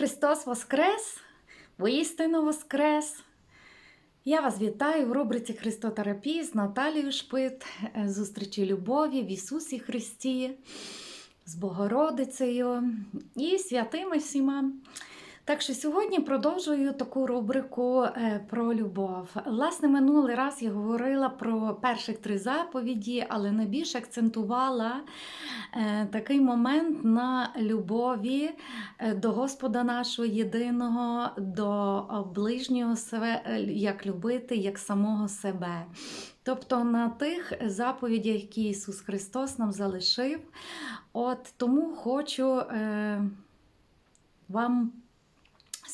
Христос Воскрес! Воістину Воскрес! Я вас вітаю в рубриці Христотерапії з Наталією Шпит, е, зустрічі любові в Ісусі Христі, з Богородицею і святими всіма. Так що сьогодні продовжую таку рубрику е, про любов. Власне, минулий раз я говорила про перших три заповіді, але найбільше акцентувала е, такий момент на любові е, до Господа нашого єдиного, до ближнього себе, як любити, як самого себе. Тобто на тих заповідях, які Ісус Христос нам залишив. От тому хочу вам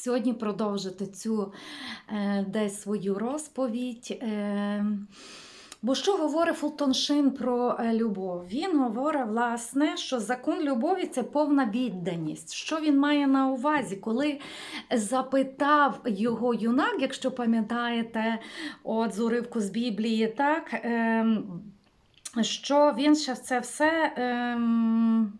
сьогодні продовжити цю е, десь свою розповідь. Е, Бо що говорить Фултон Шин про е, любов? Він говорить, власне, що закон любові це повна відданість. Що він має на увазі, коли запитав його юнак, якщо пам'ятаєте, от з уривку з Біблії, так, ем, що він ще це все. Ем,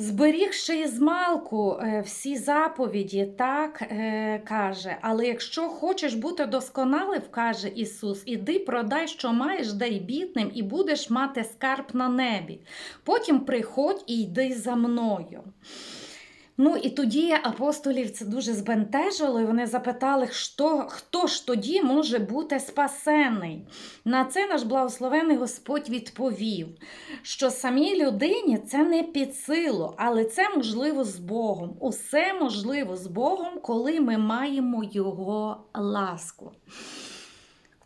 Зберіг ще із малку е, всі заповіді, так е, каже. Але якщо хочеш бути досконалим, каже Ісус, іди продай, що маєш, дай бідним, і будеш мати скарб на небі. Потім приходь і йди за мною. Ну і тоді апостолів це дуже збентежило, і вони запитали, хто, хто ж тоді може бути спасений. На це наш благословений Господь відповів, що самій людині це не під силу, але це можливо з Богом. Усе можливо з Богом, коли ми маємо Його ласку.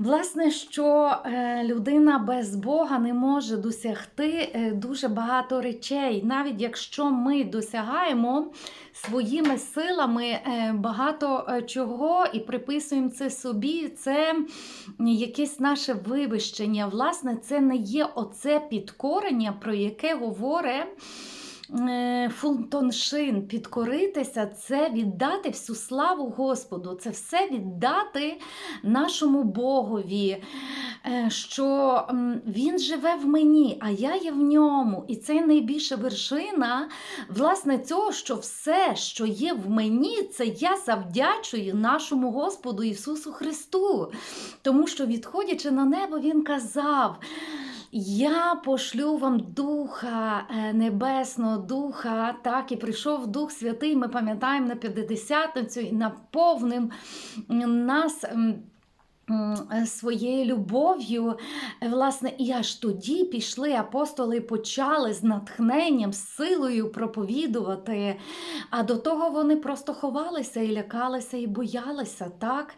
Власне, що е, людина без Бога не може досягти е, дуже багато речей, навіть якщо ми досягаємо своїми силами е, багато чого і приписуємо це собі, це якесь наше вивищення. Власне, це не є оце підкорення, про яке говорить. Е, Фунтоншин підкоритися це віддати всю славу Господу, це все віддати нашому Богові, е, що Він живе в мені, а я є в ньому. І це найбільша вершина власне цього, що все, що є в мені, це я завдячую нашому Господу Ісусу Христу. Тому що, відходячи на небо, Він казав. Я пошлю вам Духа е, Небесного Духа, так, і прийшов Дух Святий, ми пам'ятаємо на П'ятдесятницю і наповнив нас. Своєю любов'ю, власне, і аж тоді пішли апостоли і почали з натхненням, з силою проповідувати. А до того вони просто ховалися і лякалися, і боялися. Так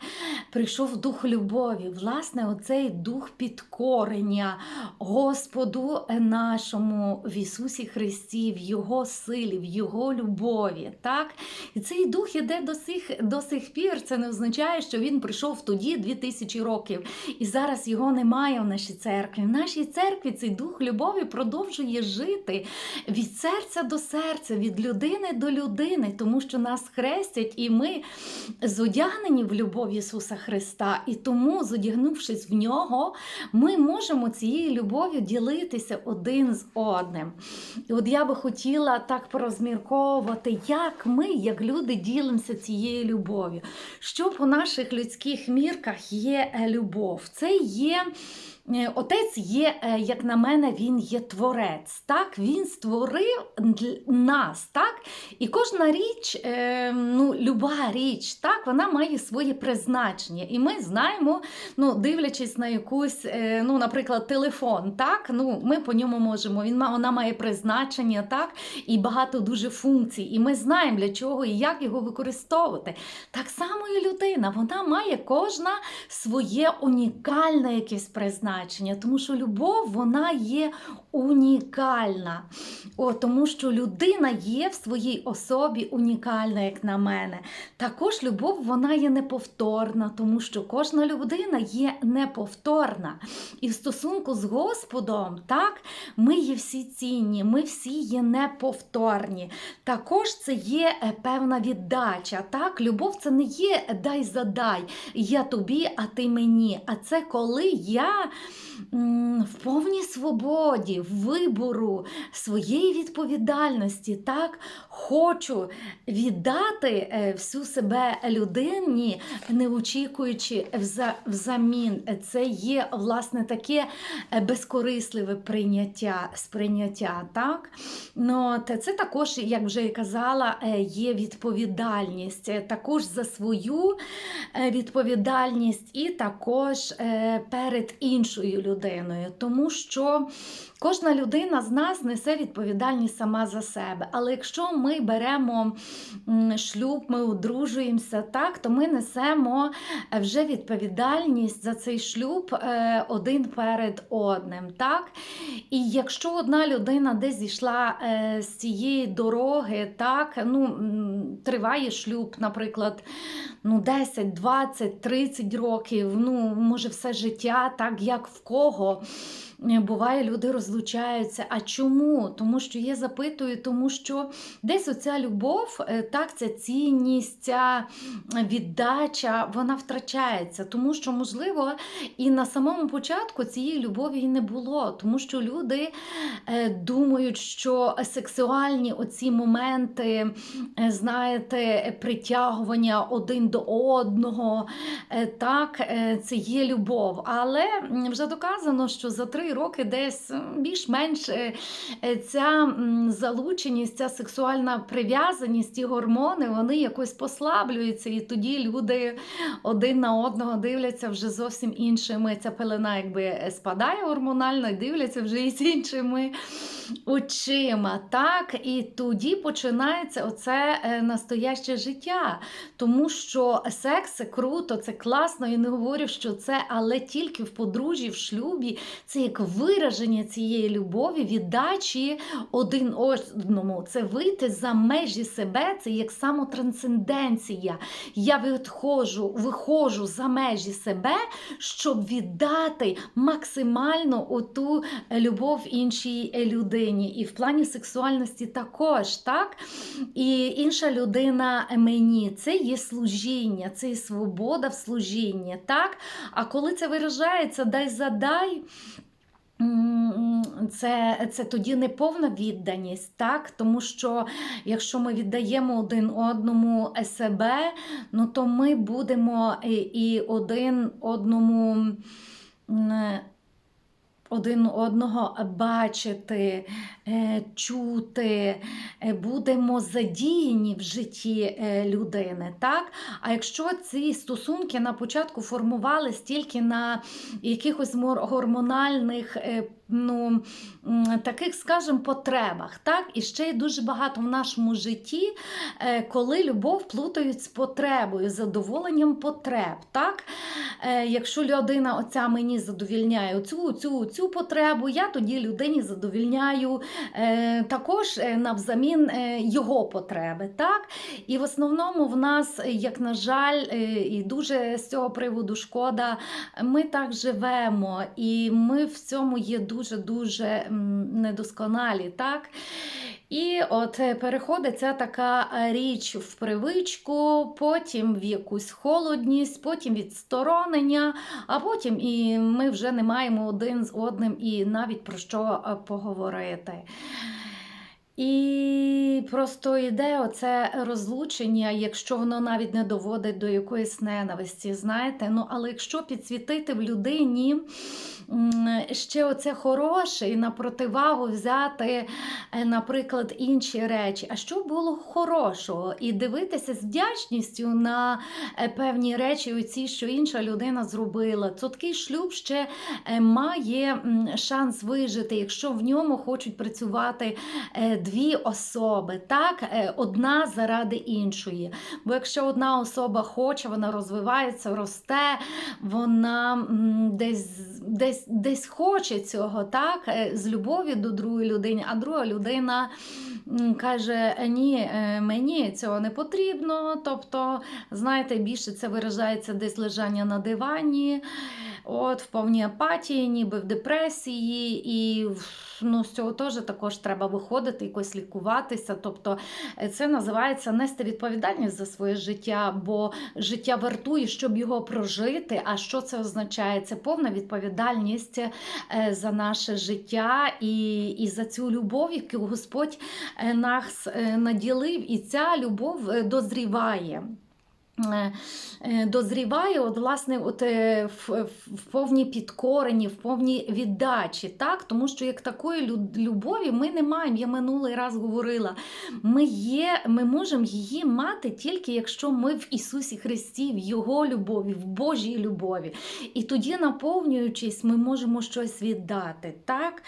прийшов дух любові. Власне, оцей дух підкорення Господу нашому в Ісусі Христі, в Його силі, в Його любові. Так? І цей дух іде до сих, до сих пір. Це не означає, що він прийшов тоді 2000 років, і зараз його немає в нашій церкві. В нашій церкві цей дух любові продовжує жити від серця до серця, від людини до людини, тому що нас хрестять, і ми зодягнені в любов Ісуса Христа. І тому, зодягнувшись в нього, ми можемо цією любов'ю ділитися один з одним. І от я би хотіла так порозмірковувати, як ми, як люди, ділимося цією любов'ю. Що по наших людських мірках є е, любов? Це є. Е, Отець є, е, як на мене, він є творець. Так? Він створив нас. Так? І кожна річ, е, ну, люба річ, так, вона має своє призначення. І ми знаємо, ну, дивлячись на якусь, ну, наприклад, телефон, так? Ну, ми по ньому можемо. Він, вона має призначення, так? і багато дуже функцій. І ми знаємо, для чого і як його використовувати. Так само і людина, вона має кожна своє унікальне якесь призначення, тому що любов вона є унікальна. О, тому що людина є в своїй особі унікальна, як на мене. Також любов вона є неповторна, тому що кожна людина є неповторна. І в стосунку з Господом, так, ми є всі цінні, ми всі є неповторні. Також це є е, певна віддача. Так? Любов це не є дай задай, я тобі, а ти мені. А це коли я м, в повній свободі, вибору своєї відповідальності, так, хочу віддати е, всю себе людині, не очікуючи взамін. Це є власне таке е, безкорисливе прийняття, сприйняття. Так? Ну, от це також, як вже і казала, е, є відповідальність також за свою відповідальність і також перед іншою людиною, тому що кожна людина з нас несе відповідальність сама за себе. Але якщо ми беремо шлюб, ми одружуємося, так, то ми несемо е, вже відповідальність за цей шлюб е, один перед одним. Так? І якщо одна людина десь зійшла е, з цієї дороги, так, ну, триває шлюб, наприклад, ну, 10, 20, 30 років, ну, може, все життя, так як в кого. Е, Буває, люди розлучаються. А чому? Тому що я запитую, тому що десь оця любов, е, так, ця цінність, ця віддача, вона втрачається. Тому що, можливо, і на самому початку цієї любові і не було, тому що люди е, думають, що сексуальні оці моменти, е, знаєте, притягування один до одного, е, так, е, це є любов. Але вже доказано, що за три роки десь більш-менш е, е, ця залученість, ця сексуальна прив'язаність ті гормони вони якось послаблюються, і тоді люди один на одного дивляться вже зовсім іншими. Ця пелена якби спадає гормонально і дивляться вже і з іншими очима. Так? І тоді починається оце е, настояще життя. Тому що секс це круто, це класно. Я не говорю, що це, але тільки в подружжі, в шлюбі, це як вираження цієї любові, віддачі один одному. Це вийти за межі себе, це як самотрансценденція. Я відходжу, виходжу за межі себе, щоб віддати максимально оту любов іншій людині. І в плані сексуальності також, так? І інша людина мені. Це є служіння, це є свобода в служінні. так? А коли це виражається дай задай. Це, це тоді не повна відданість, так? тому що якщо ми віддаємо один одному себе, ну то ми будемо і, і один одному один одного бачити, е, чути, е, будемо задіяні в житті е, людини. Так? А якщо ці стосунки на початку формувались тільки на якихось гормональних ну, таких, скажімо, потребах, так? і ще й дуже багато в нашому житті, е, коли любов плутають з потребою, задоволенням потреб. Так? Е, Якщо людина оця мені задовільняє оцю, цю, цю потребу, я тоді людині задовільняю е, також навзамін його потреби. Так? І в основному в нас, як на жаль, і дуже з цього приводу шкода, ми так живемо, і ми в цьому є дуже-дуже недосконалі. Так? І от е, переходить ця така е, річ в привичку, потім в якусь холодність, потім відсторонення, а потім і ми вже не маємо один з одним і навіть про що е, поговорити. І просто йде оце розлучення, якщо воно навіть не доводить до якоїсь ненависті, знаєте. Ну, але якщо підсвітити в людині ще оце хороше і на противагу взяти, е, наприклад, інші речі, а що було хорошого? І дивитися з вдячністю на е, певні речі, оці, що інша людина зробила. То такий шлюб ще е, має шанс вижити, якщо в ньому хочуть працювати дві особи, так? Е, одна заради іншої. Бо якщо одна особа хоче, вона розвивається, росте, вона десь, десь, десь хоче цього, так? е, з любові до другої людини, а друга людина каже: ні, е, мені цього не потрібно. Тобто, знаєте, більше це виражається десь лежання на дивані. От, в повній апатії, ніби в депресії, і ну, з цього теж також треба виходити, якось лікуватися. Тобто е, це називається нести відповідальність за своє життя, бо життя вартує, щоб його прожити. А що це означає? Це повна відповідальність е, за наше життя і, і за цю любов, яку Господь е, нас наділив, і ця любов дозріває. Е, е, Дозріває, от, власне, от, е, в, в- повній підкоренні, в повній віддачі, так? тому що як такої любові ми не маємо. Я минулий раз говорила. Ми, є, ми можемо її мати тільки якщо ми в Ісусі Христі, в Його любові, в Божій любові. І тоді, наповнюючись, ми можемо щось віддати. Так?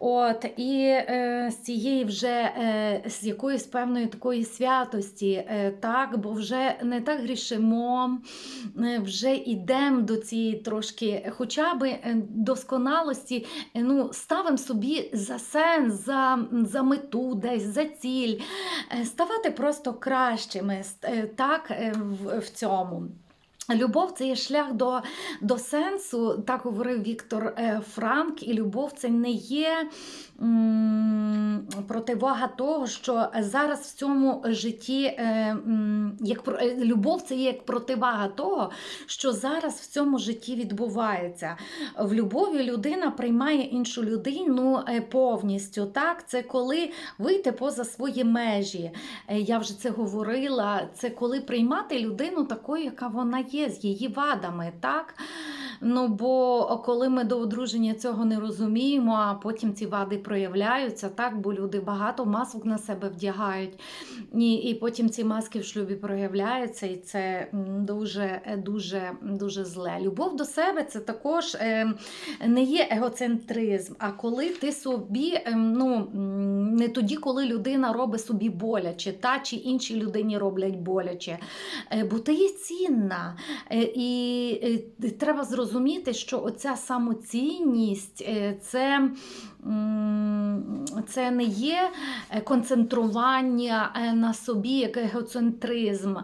От, і е, з цієї вже е, з якоїсь певної такої святості, е, так, бо вже не так грішимо, е, вже йдемо до цієї трошки, хоча б е, досконалості, е, ну, ставимо собі за сенс, за, за мету, десь за ціль, е, ставати просто кращими, е, так, е, в, в цьому. Любов це є шлях до, до сенсу, так говорив Віктор е, Франк, і любов це не є противага того, що зараз в цьому житті е, м, як е, любов це є як противага того, що зараз в цьому житті відбувається. В любові людина приймає іншу людину повністю. Так, це коли вийти поза свої межі. Я вже це говорила. Це коли приймати людину такою, яка вона є, з її вадами. так? Ну, бо коли ми до одруження цього не розуміємо, а потім ці вади проявляються, так, бо люди багато масок на себе вдягають, і, і потім ці маски в шлюбі проявляються, і це дуже, дуже, дуже зле. Любов до себе це також е, не є егоцентризм, а коли ти собі, е, ну, не тоді, коли людина робить собі боляче, та чи іншій людині роблять боляче. Е, Бо ти є цінна. Е, І е, треба зрозуміти, що оця самоцінність е, це, це не є е, концентрування е, на собі як егоцентризм,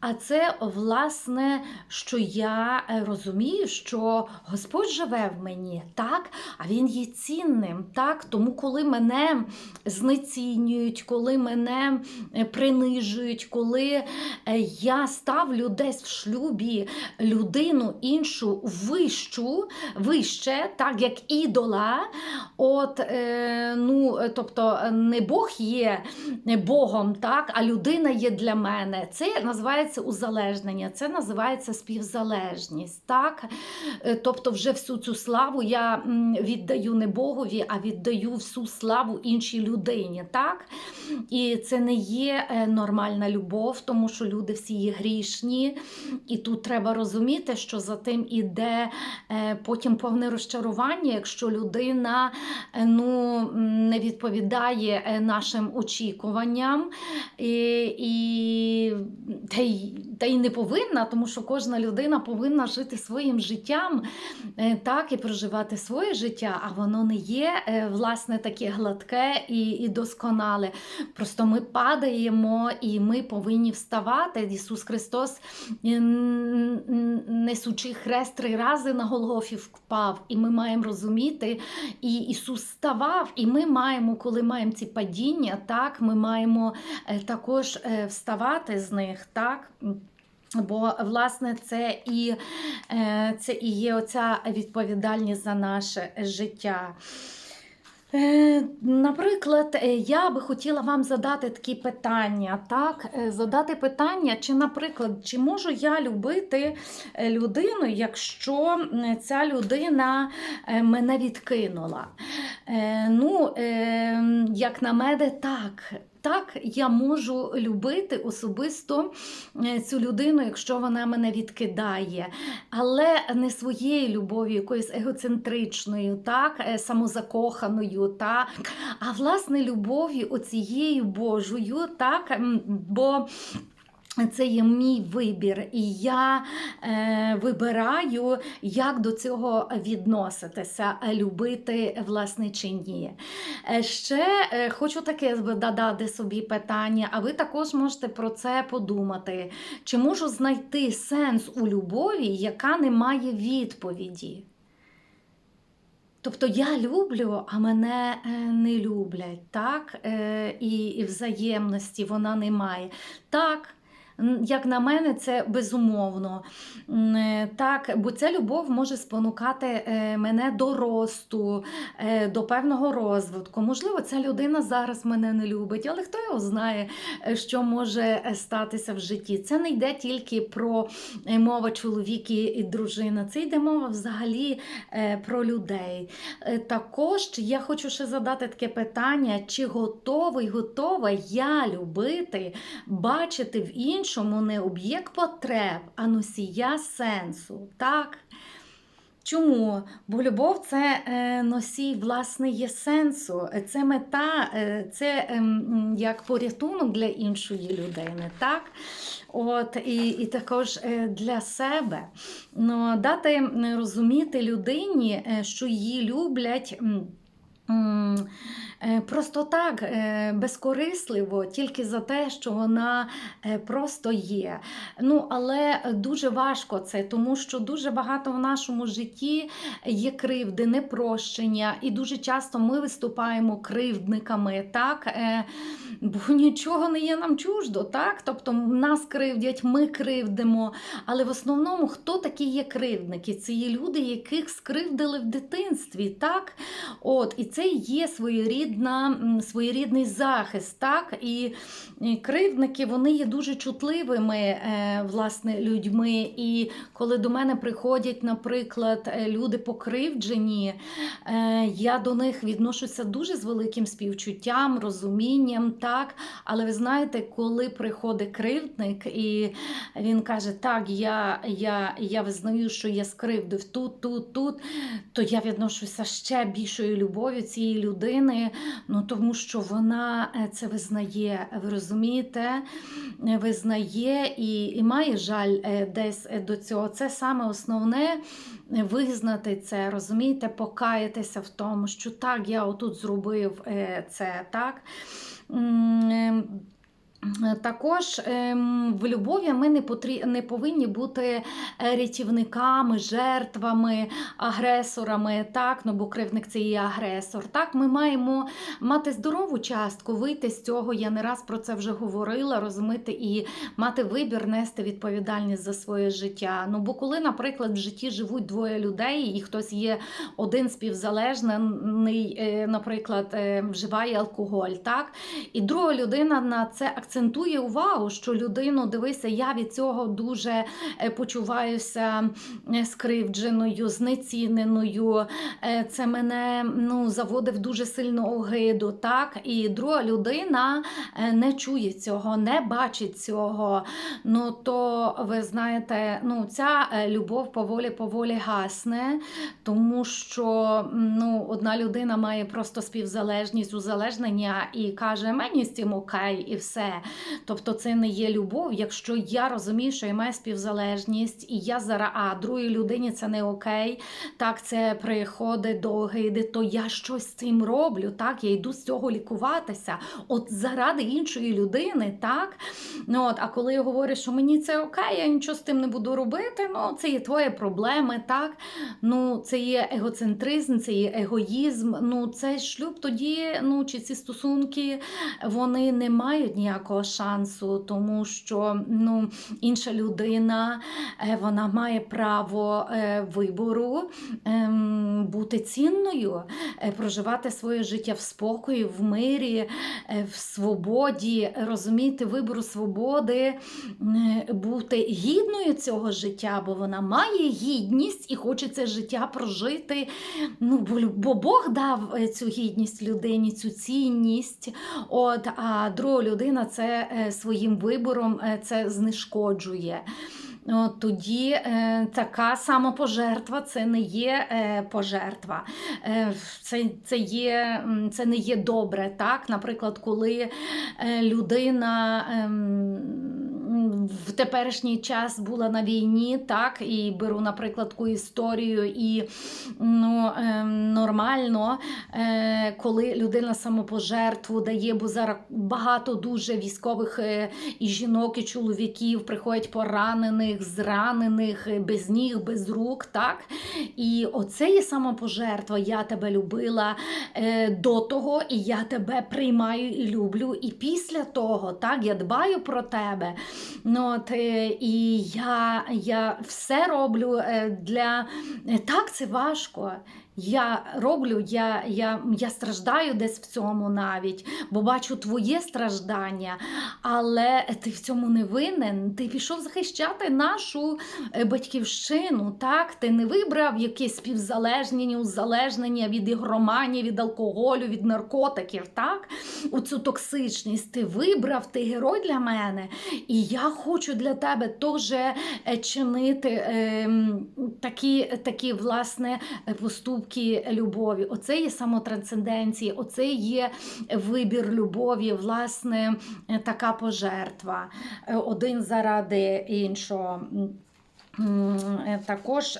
а це власне, що я е, розумію, що Господь живе в мені, так, а Він є цінним. так, Тому, коли мене знецінюють, коли мене принижують, коли я ставлю десь в шлюбі людину іншу вищу, вище, так як ідола. От, е, ну, е, тобто не Бог є Богом, так, а людина є для мене. Це називається узалежнення, це називається співзалежність. Так? Е, Тобто, вже всю цю славу я віддаю не Богові, а віддаю всю славу іншій людині. Так? І це не є е, нормальна любов, тому що люди всі є грішні. І тут треба розуміти, що за тим іде е, потім повне розчарування, якщо людина е, ну, не відповідає е, нашим очікуванням. І, і, та, й, та й не повинна, тому що кожна людина повинна жити своїм життям е, так, і проживати своє життя, а воно не є е, власне таке гладке і, і досконале. Просто ми падаємо і ми повинні вставати. Ісус Христос, е, несучи хрест три рази на Голгофі впав. І ми маємо розуміти, і Ісус ставав, і ми маємо, коли маємо ці падіння, так, ми маємо також вставати з них. так. Бо, власне, це і, е, це і є оця відповідальність за наше життя. Е, Наприклад, е, я би хотіла вам задати такі питання, так? Задати питання, чи, наприклад, чи можу я любити людину, якщо ця людина мене відкинула? Ну, е, як на мене, так. Так, я можу любити особисто е, цю людину, якщо вона мене відкидає, але не своєю любов'ю, якоюсь егоцентричною, так, е, самозакоханою, так, а власне любов'ю оцією Божою, так, бо Це є мій вибір, і я е, вибираю, як до цього відноситися, любити власне чи ні. Е, ще е, хочу таке додати собі питання, а ви також можете про це подумати. Чи можу знайти сенс у любові, яка не має відповіді? Тобто я люблю, а мене е, не люблять, так? Е, І, і взаємності вона не має. Так. Як на мене, це безумовно. Е, Так, бо ця любов може спонукати е, мене до росту, е, до певного розвитку. Можливо, ця людина зараз мене не любить, але хто його знає, що може статися в житті. Це не йде тільки про мова чоловік і дружина, це йде мова взагалі про людей. Також я хочу ще задати таке питання: чи готовий, готова я любити, бачити в іншому не об'єкт потреб, а носія сенсу. Так? Чому? Бо любов це е, носій власне є сенсу, це мета, е, це ем, як порятунок для іншої людини, так? От, і, і також е, для себе. Ну, дати розуміти людині, що її люблять. Е, Просто так, е, безкорисливо, тільки за те, що вона е, просто є. Ну, але дуже важко це, тому що дуже багато в нашому житті є кривди, непрощення, і дуже часто ми виступаємо кривдниками, так? Бо нічого не є нам чуждо, так? Тобто нас кривдять, ми кривдимо. Але в основному хто такі є кривдники? Це є люди, яких скривдили в дитинстві, так? От, і це є своєрідна, своєрідний захист, так? І, і кривдники вони є дуже чутливими е, власне, людьми. І коли до мене приходять, наприклад, е, люди покривджені, е, я до них відношуся дуже з великим співчуттям, розумінням. так? Але ви знаєте, коли приходить кривдник, і він каже, так, я, я, я визнаю, що я скривдив тут, тут, тут, то я відношуся ще більшою любов'ю цієї людини, ну тому що вона е, це визнає. Ви розумієте? Е, Визнає і, і має жаль е, десь до цього. Це саме основне визнати це, розумієте, покаятися в тому, що так, я отут зробив це, так. Ем, також ем, в любові ми не, потрі... не повинні бути е, рятівниками, жертвами, агресорами, так, ну бо кривник це і агресор. Так, ми маємо мати здорову частку, вийти з цього. Я не раз про це вже говорила, розуміти і мати вибір, нести відповідальність за своє життя. Ну бо коли, наприклад, в житті живуть двоє людей, і хтось є один співзалежний, е, наприклад, е, вживає алкоголь, так, і друга людина на це акцентує увагу, що людину, дивися, я від цього дуже е, почуваюся е, скривдженою, знеціненою. Е, Це мене ну, заводив дуже сильно огиду. Так? І друга людина не чує цього, не бачить цього. Ну то ви знаєте, ну, ця любов поволі-поволі гасне, тому що ну, одна людина має просто співзалежність, узалежнення і каже, мені з цим окей, і все. Тобто це не є любов. Якщо я розумію, що я маю співзалежність, і я зараз, а другій людині це не окей, так це приходить до огиди, то я щось з цим роблю. Так, я йду з цього лікуватися. От заради іншої людини, так. Ну, от, А коли я говорю, що мені це окей, я нічого з тим не буду робити, ну це є твої проблеми, так. Ну, це є егоцентризм, це є егоїзм. Ну, цей шлюб тоді, ну чи ці стосунки, вони не мають ніякого шансу, тому що ну, інша людина е, вона має право е, вибору ем, бути цінною, е, проживати своє життя в спокої, в мирі, в свободі, розуміти вибору свободи, бути гідною цього життя, бо вона має гідність і хоче це життя прожити. Ну, бо, Бог дав цю гідність людині, цю цінність. От, а друга людина це е, своїм вибором е, це знешкоджує. Тоді е, така самопожертва це не є пожертва, це, це, є, це не є добре. Так? Наприклад, коли людина ем, в теперішній час була на війні, так, і беру, наприклад, таку історію, і ну, е, нормально, е, коли людина самопожертву дає, бо зараз багато дуже військових е, і жінок, і чоловіків приходять поранених, зранених, е, без ніг, без рук. так, І оце є самопожертва. Я тебе любила до того, і я тебе приймаю і люблю. І після того, так, я дбаю про тебе. Ну, от, і я, я все роблю для так, це важко. Я роблю, я, я, я страждаю десь в цьому навіть, бо бачу твоє страждання, але ти в цьому не винен. Ти пішов захищати нашу е, батьківщину. Так, ти не вибрав якесь співзалежнення, узалежнення від ігроманії, від алкоголю, від наркотиків. Так, у цю токсичність. Ти вибрав, ти герой для мене. І я хочу для тебе теж е, чинити е, такі, такі власне поступки любові. Оце є самотрансценденція, оце є вибір любові, власне, е, така пожертва. Е, Один заради іншого. Е, Також,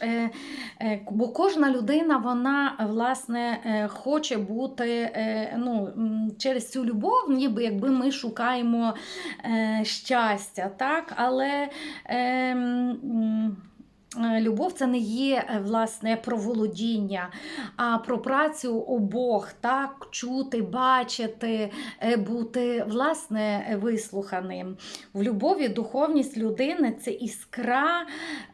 бо кожна людина, вона власне хоче бути ну, через цю любов, ніби якби ми шукаємо щастя, так? але е, е, любов це не є е, власне про володіння, а про працю обох, так? чути, бачити, е, бути власне вислуханим. В любові духовність людини це іскра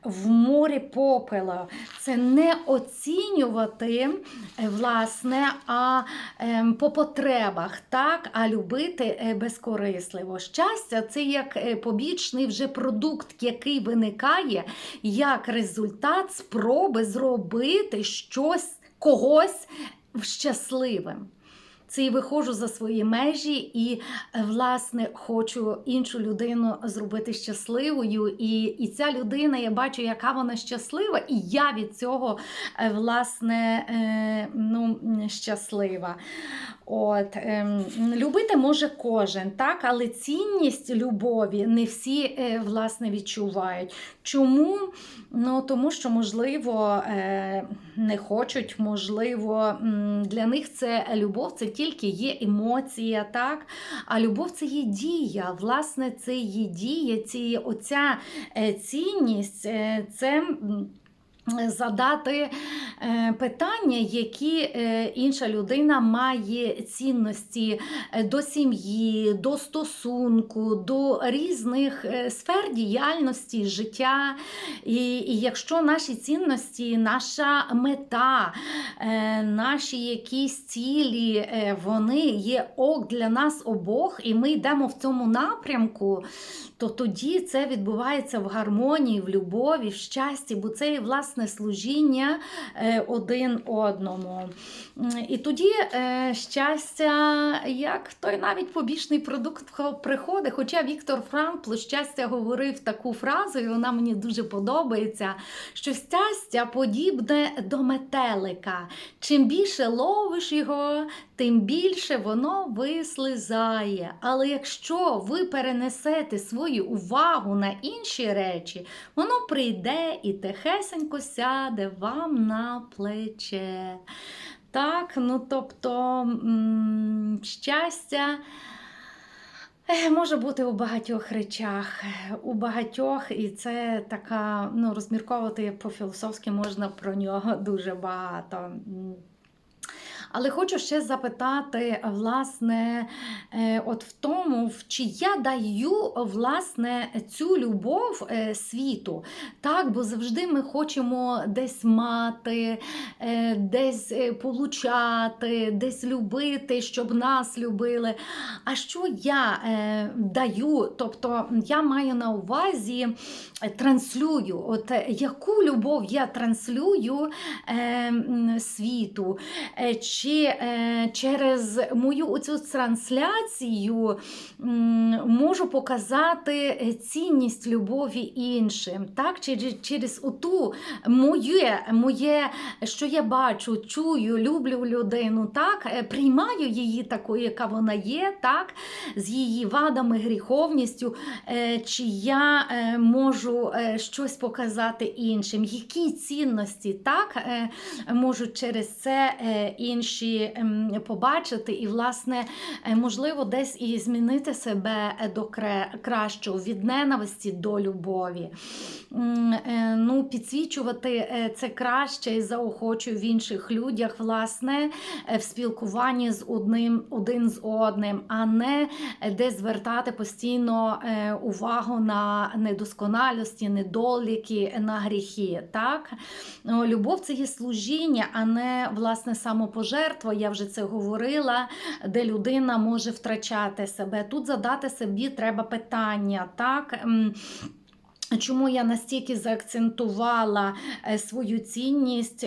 в морі попела. Це не оцінювати, е, власне, а ем, по потребах, так, а любити е, безкорисливо. Щастя це як е, побічний вже продукт, який виникає як результат спроби зробити щось когось щасливим. Це і виходжу за свої межі, і, е, власне, хочу іншу людину зробити щасливою. І, і ця людина, я бачу, яка вона щаслива, і я від цього, е, власне, е, ну, щаслива. От, ем, любити може кожен, так, але цінність любові не всі власне відчувають. Чому? Ну, Тому що, можливо, не хочуть, можливо, для них це любов це тільки є емоція, так? а любов це є дія. Власне, це є дія, ці, оця е, цінність, е, це. Задати е, питання, які е, інша людина має цінності е, до сім'ї, до стосунку, до різних сфер діяльності, життя. І, і якщо наші цінності, наша мета, наші якісь цілі, вони є ок для нас обох, і ми йдемо в цьому напрямку, то тоді це відбувається в гармонії, в любові, в щасті, бо це є власне служіння е, один одному. І тоді е, щастя, як той навіть побічний продукт приходить. Хоча Віктор Франкл щастя говорив таку фразу, і вона мені дуже подобається, що щастя подібне до метелика. Чим більше ловиш його, тим більше воно вислизає. Але якщо ви перенесете свою увагу на інші речі, воно прийде і тихесенько сяде вам на плече. Так, ну тобто щастя. Може бути у багатьох речах, у багатьох, і це така, ну, розмірковувати по-філософськи можна про нього дуже багато. Але хочу ще запитати, власне, е, от в тому, чи я даю власне цю любов е, світу. Так, бо завжди ми хочемо десь мати, е, десь получати, десь любити, щоб нас любили. А що я даю? Тобто я маю на увазі транслюю, от яку любов я транслюю світу. Чи е, через мою оцю трансляцію можу показати е, цінність любові іншим, так? через, через оту моє, моє, що я бачу, чую, люблю людину, так? е, приймаю її такою, яка вона є, так? з її вадами, гріховністю, чи я можу щось показати іншим, які цінності так, можуть через це е, інші ем, побачити, і, власне, е, можливо, десь і змінити себе е, до кращого від ненависті до любові. Е, Ну, підсвічувати це краще і заохочую в інших людях, власне, в спілкуванні з одним один з одним, а не де звертати постійно увагу на недосконалості, недоліки, на гріхи. Так? Любов це є служіння, а не власне самопожертва. Я вже це говорила, де людина може втрачати себе. Тут задати собі треба питання. так? Чому я настільки заакцентувала е, свою цінність?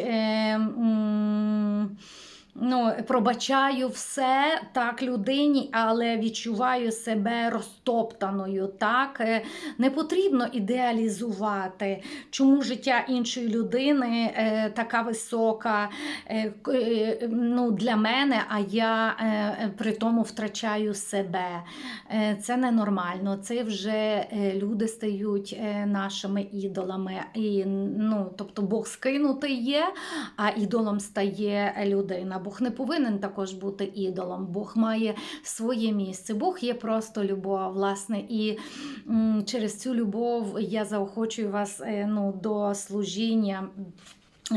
Ну, пробачаю все так людині, але відчуваю себе розтоптаною. Так? Е, Не потрібно ідеалізувати, чому життя іншої людини е, така висока е, ну, для мене, а я при тому втрачаю себе. Це ненормально. Це вже люди стають нашими ідолами. І, ну, тобто Бог скинутий є, а ідолом стає людина. Бог не повинен також бути ідолом. Бог має своє місце. Бог є просто любов, власне, і через цю любов я заохочую вас е, ну, до служіння.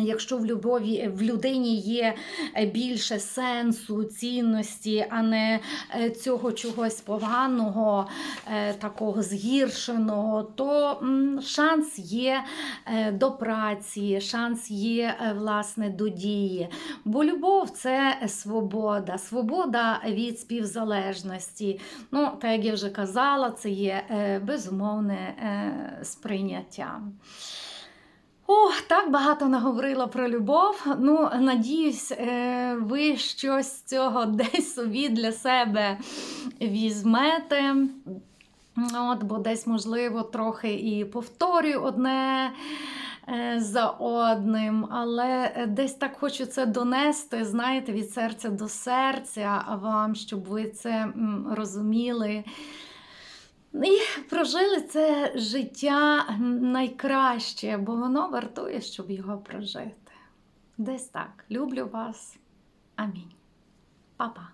Якщо в любові в людині є е, більше сенсу, цінності, а не е, цього чогось поганого, е, такого згіршеного, то шанс є е, до праці, шанс є е, власне до дії. Бо любов це свобода, свобода від співзалежності. Ну, так як я вже казала, це є е, безумовне е, сприйняття. Ох, так багато наговорила про любов. Ну, надіюсь, е, ви щось з цього десь собі для себе візьмете. От, бо десь, можливо, трохи і повторюю одне е, за одним, але десь так хочу це донести, знаєте, від серця до серця вам, щоб ви це розуміли. І прожили це життя найкраще, бо воно вартує, щоб його прожити. Десь так. Люблю вас. Амінь. Па-па.